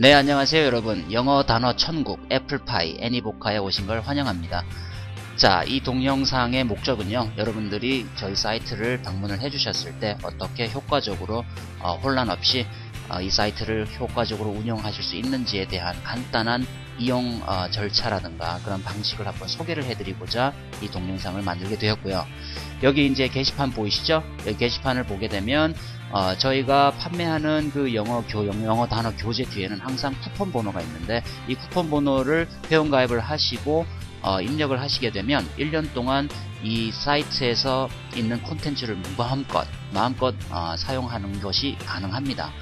네 안녕하세요 여러분. 영어 단어 천국 애플파이 애니보카에 오신 걸 환영합니다. 자 이 동영상의 목적은요 여러분들이 저희 사이트를 방문을 해주셨을 때 어떻게 효과적으로 어, 혼란 없이 어, 이 사이트를 효과적으로 운영하실 수 있는지에 대한 간단한 이용 어, 절차라든가 그런 방식을 한번 소개를 해드리고자 이 동영상을 만들게 되었고요 여기 이제 게시판 보이시죠 여기 게시판을 보게 되면 어, 저희가 판매하는 그 영어 교 영어 단어 교재 뒤에는 항상 쿠폰 번호가 있는데 이 쿠폰 번호를 회원 가입을 하시고 어, 입력을 하시게 되면 1년 동안 이 사이트에서 있는 콘텐츠를 마음껏 마음껏 어, 사용하는 것이 가능합니다.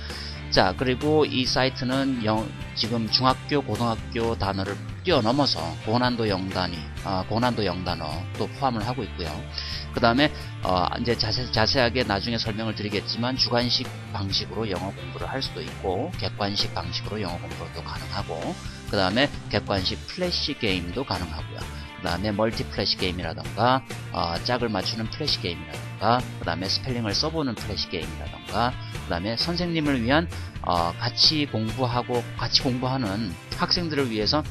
자 그리고 이 사이트는 영, 지금 중학교 고등학교 단어를 뛰어넘어서 고난도 영단위 어, 고난도 영단어도 포함을 하고 있고요. 그 다음에 어, 이제 자세, 자세하게 나중에 설명을 드리겠지만 주관식 방식으로 영어 공부를 할 수도 있고 객관식 방식으로 영어 공부도 가능하고 그 다음에 객관식 플래시 게임도 가능하고요. 그 다음에 멀티 플래시 게임이라던가 어, 짝을 맞추는 플래시 게임이라던가 그 다음에 스펠링을 써보는 플래시 게임이라던가 그 다음에 선생님을 위한 어, 같이 공부하고 같이 공부하는 학생들을 위해서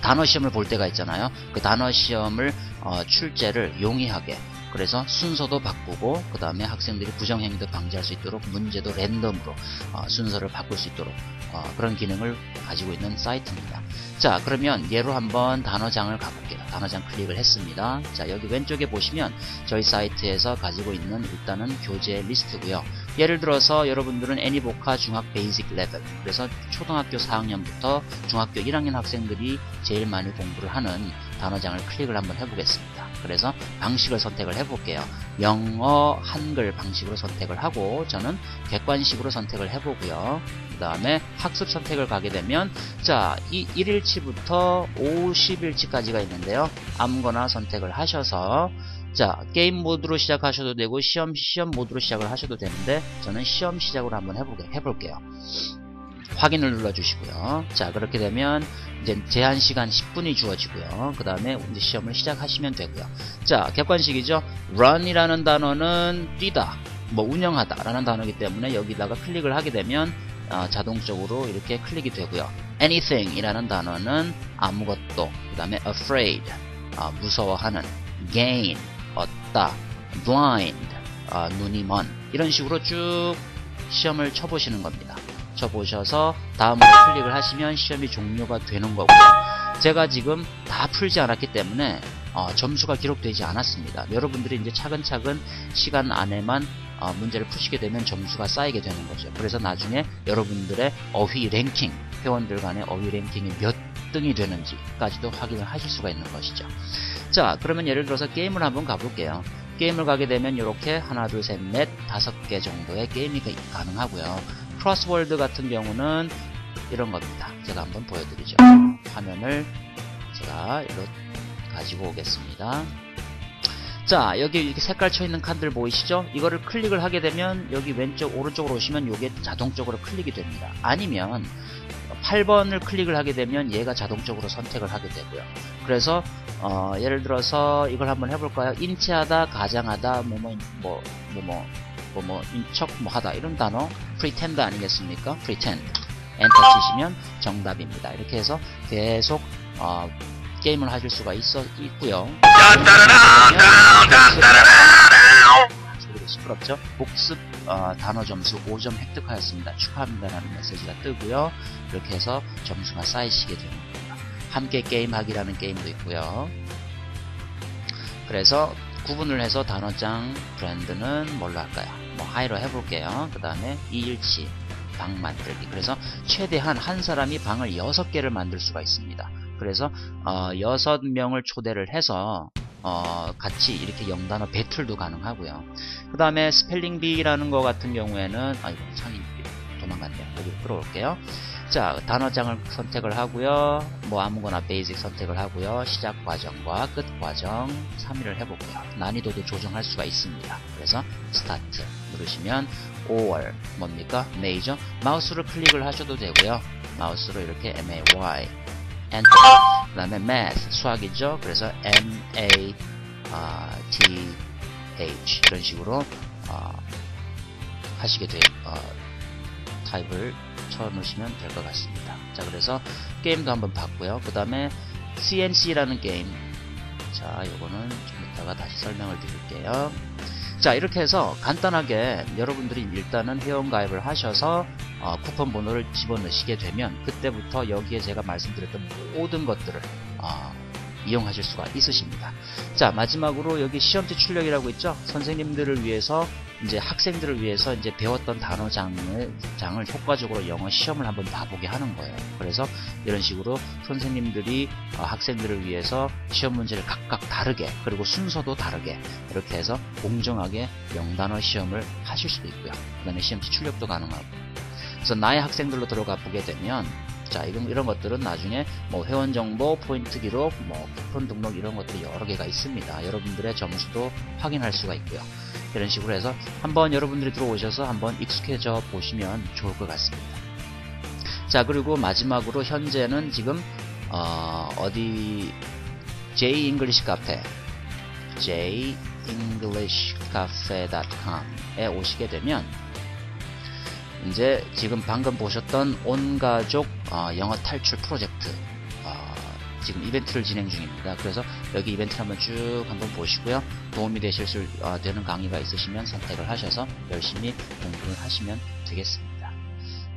단어 시험을 볼 때가 있잖아요. 그 단어 시험을 어, 출제를 용이하게 그래서 순서도 바꾸고 그 다음에 학생들이 부정행위도 방지할 수 있도록 문제도 랜덤으로 어, 순서를 바꿀 수 있도록 어, 그런 기능을 가지고 있는 사이트입니다. 자 그러면 예로 한번 단어장을 가볼게요. 단어장 클릭을 했습니다. 자 여기 왼쪽에 보시면 저희 사이트에서 가지고 있는 일단은 교재 리스트고요. 예를 들어서 여러분들은 애니보카 중학 베이직 레벨 그래서 초등학교 4학년부터 중학교 1학년 학생들이 제일 많이 공부를 하는 단어장을 클릭을 한번 해보겠습니다. 그래서 방식을 선택을 해볼게요. 영어 한글 방식으로 선택을 하고 저는 객관식으로 선택을 해보고요. 그 다음에 학습 선택을 가게 되면 자, 이 1일치부터 50일치까지가 있는데요. 아무거나 선택을 하셔서 자, 게임 모드로 시작하셔도 되고 시험 시험 모드로 시작을 하셔도 되는데 저는 시험 시작으로 한번 해보게 해볼게요. 확인을 눌러주시고요. 자, 그렇게 되면 이제 제한 시간 10분이 주어지고요. 그 다음에 이제 시험을 시작하시면 되고요. 자, 객관식이죠. run이라는 단어는 뛰다, 뭐 운영하다 라는 단어이기 때문에 여기다가 클릭을 하게 되면 어, 자동적으로 이렇게 클릭이 되고요. anything 이라는 단어는 아무것도, 그 다음에 afraid, 어, 무서워하는, gain, 얻다, blind, 어, 눈이 먼 이런 식으로 쭉 시험을 쳐보시는 겁니다. 쳐보셔서 다음으로 클릭을 하시면 시험이 종료가 되는 거고요. 제가 지금 다 풀지 않았기 때문에 어, 점수가 기록되지 않았습니다. 여러분들이 이제 차근차근 시간 안에만 어, 문제를 푸시게 되면 점수가 쌓이게 되는 거죠. 그래서 나중에 여러분들의 어휘 랭킹, 회원들 간의 어휘 랭킹이 몇 등이 되는지까지도 확인을 하실 수가 있는 것이죠. 자, 그러면 예를 들어서 게임을 한번 가볼게요. 게임을 가게 되면 이렇게 하나, 둘, 셋, 넷, 다섯 개 정도의 게임이 가능하고요. 크로스월드 같은 경우는 이런 겁니다. 제가 한번 보여드리죠. 화면을 제가 이렇게 가지고 오겠습니다. 자 여기 이렇게 색깔 쳐 있는 칸들 보이시죠? 이거를 클릭을 하게 되면 여기 왼쪽 오른쪽으로 오시면 이게 자동적으로 클릭이 됩니다. 아니면 8번을 클릭을 하게 되면 얘가 자동적으로 선택을 하게 되고요. 그래서 어, 예를 들어서 이걸 한번 해볼까요? 인체하다, 가장하다, 뭐뭐 뭐뭐 뭐 뭐 뭐 인척 뭐 하다 이런 단어 pretend 아니겠습니까? pretend 엔터 치시면 정답입니다. 이렇게 해서 계속 어, 게임을 하실 수가 있어 있고요. 시끄럽죠? 복습 어, 단어 점수 5점 획득하였습니다. 축하합니다라는 메시지가 뜨고요. 이렇게 해서 점수가 쌓이시게 됩니다. 함께 게임하기라는 게임도 있고요. 그래서 구분을 해서 단어장 브랜드는 뭘로 할까요? 뭐 하이로 해볼게요. 그 다음에 이일치 방 만들기. 그래서 최대한 한 사람이 방을 6개를 만들 수가 있습니다. 그래서 어, 6명을 초대를 해서 어, 같이 이렇게 영단어 배틀도 가능하고요. 그 다음에 스펠링 비라는 거 같은 경우에는 아이고 창이 도망갔네요. 여기 끌어올게요. 자 단어장을 선택을 하고요. 뭐 아무거나 베이직 선택을 하고요. 시작 과정과 끝 과정 3위를 해보고요. 난이도도 조정할 수가 있습니다. 그래서 스타트 누르시면 5월 뭡니까? 메이저 마우스로 클릭을 하셔도 되고요. 마우스로 이렇게 MAY 엔터 그 다음에 math 수학이죠. 그래서 MATH 이런 식으로 어, 하시게 돼요 어, 타입을 쳐놓으시면 될 것 같습니다. 자, 그래서 게임도 한번 봤고요. 그 다음에 CNC라는 게임. 자, 요거는 좀 이따가 다시 설명을 드릴게요. 자, 이렇게 해서 간단하게 여러분들이 일단은 회원가입을 하셔서 어, 쿠폰 번호를 집어넣으시게 되면 그때부터 여기에 제가 말씀드렸던 모든 것들을 어, 이용하실 수가 있으십니다. 자, 마지막으로 여기 시험지 출력이라고 있죠? 선생님들을 위해서 이제 학생들을 위해서 이제 배웠던 단어장을 장을 효과적으로 영어 시험을 한번 봐보게 하는 거예요. 그래서 이런 식으로 선생님들이 어, 학생들을 위해서 시험 문제를 각각 다르게 그리고 순서도 다르게 이렇게 해서 공정하게 영단어 시험을 하실 수도 있고요. 그 다음에 시험지 출력도 가능하고 그래서 나의 학생들로 들어가 보게 되면 자, 이런, 이런 것들은 나중에 뭐 회원 정보, 포인트 기록, 뭐 쿠폰 등록 이런 것들이 여러 개가 있습니다. 여러분들의 점수도 확인할 수가 있고요. 이런 식으로 해서 한번 여러분들이 들어오셔서 한번 익숙해져 보시면 좋을 것 같습니다. 자, 그리고 마지막으로 현재는 지금 어, 어디 J English 카페 J English Cafe.com에 오시게 되면 이제 지금 방금 보셨던 온 가족 어, 영어 탈출 프로젝트 어, 지금 이벤트를 진행 중입니다. 그래서 여기 이벤트를 한번 쭉 한번 보시고요. 도움이 되실 수 어, 되는 강의가 있으시면 선택을 하셔서 열심히 공부를 하시면 되겠습니다.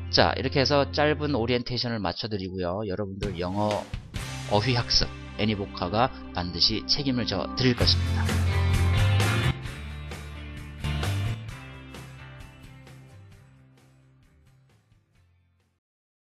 자 이렇게 해서 짧은 오리엔테이션을 맞춰드리고요. 여러분들 영어 어휘 학습 애니보카가 반드시 책임을 져 드릴 것입니다.